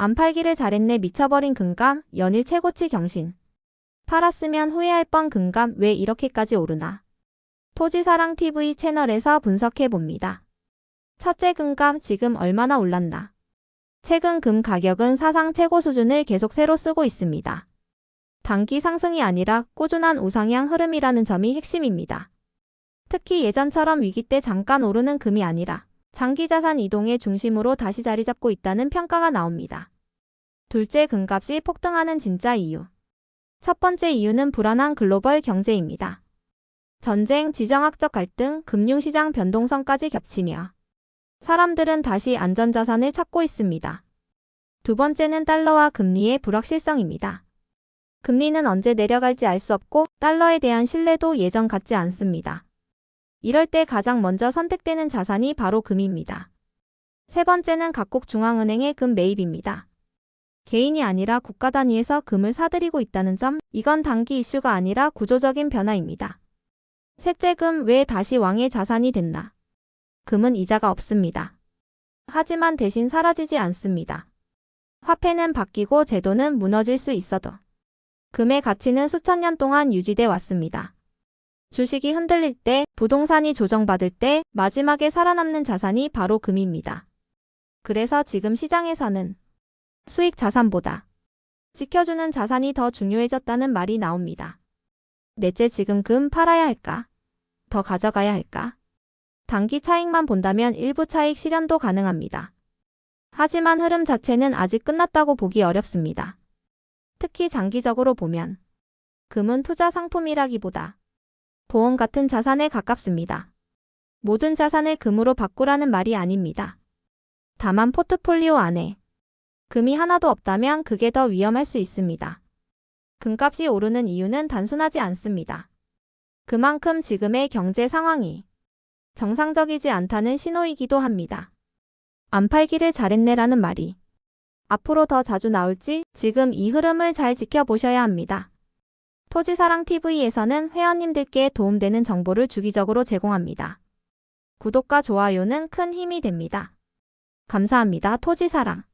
안 팔기를 잘했네 미쳐버린 금감, 연일 최고치 경신. 팔았으면 후회할 뻔 금감 왜 이렇게까지 오르나. 토지사랑TV 채널에서 분석해봅니다. 첫째 금감 지금 얼마나 올랐나. 최근 금 가격은 사상 최고 수준을 계속 새로 쓰고 있습니다. 단기 상승이 아니라 꾸준한 우상향 흐름이라는 점이 핵심입니다. 특히 예전처럼 위기 때 잠깐 오르는 금이 아니라 장기 자산 이동의 중심으로 다시 자리 잡고 있다는 평가가 나옵니다. 둘째 금값이 폭등하는 진짜 이유. 첫 번째 이유는 불안한 글로벌 경제입니다. 전쟁, 지정학적 갈등, 금융시장 변동성까지 겹치며 사람들은 다시 안전자산을 찾고 있습니다. 두 번째는 달러와 금리의 불확실성입니다. 금리는 언제 내려갈지 알 수 없고 달러에 대한 신뢰도 예전 같지 않습니다. 이럴 때 가장 먼저 선택되는 자산이 바로 금입니다. 세 번째는 각국 중앙은행의 금 매입입니다. 개인이 아니라 국가 단위에서 금을 사들이고 있다는 점, 이건 단기 이슈가 아니라 구조적인 변화입니다. 셋째 금 왜 다시 왕의 자산이 됐나? 금은 이자가 없습니다. 하지만 대신 사라지지 않습니다. 화폐는 바뀌고 제도는 무너질 수 있어도 금의 가치는 수천 년 동안 유지돼 왔습니다. 주식이 흔들릴 때, 부동산이 조정받을 때 마지막에 살아남는 자산이 바로 금입니다. 그래서 지금 시장에서는 수익 자산보다 지켜주는 자산이 더 중요해졌다는 말이 나옵니다. 넷째 지금 금 팔아야 할까? 더 가져가야 할까? 단기 차익만 본다면 일부 차익 실현도 가능합니다. 하지만 흐름 자체는 아직 끝났다고 보기 어렵습니다. 특히 장기적으로 보면 금은 투자 상품이라기보다 보험 같은 자산에 가깝습니다. 모든 자산을 금으로 바꾸라는 말이 아닙니다. 다만 포트폴리오 안에 금이 하나도 없다면 그게 더 위험할 수 있습니다. 금값이 오르는 이유는 단순하지 않습니다. 그만큼 지금의 경제 상황이 정상적이지 않다는 신호이기도 합니다. 안 팔기를 잘했네라는 말이 앞으로 더 자주 나올지 지금 이 흐름을 잘 지켜보셔야 합니다. 토지사랑TV에서는 회원님들께 도움되는 정보를 주기적으로 제공합니다. 구독과 좋아요는 큰 힘이 됩니다. 감사합니다. 토지사랑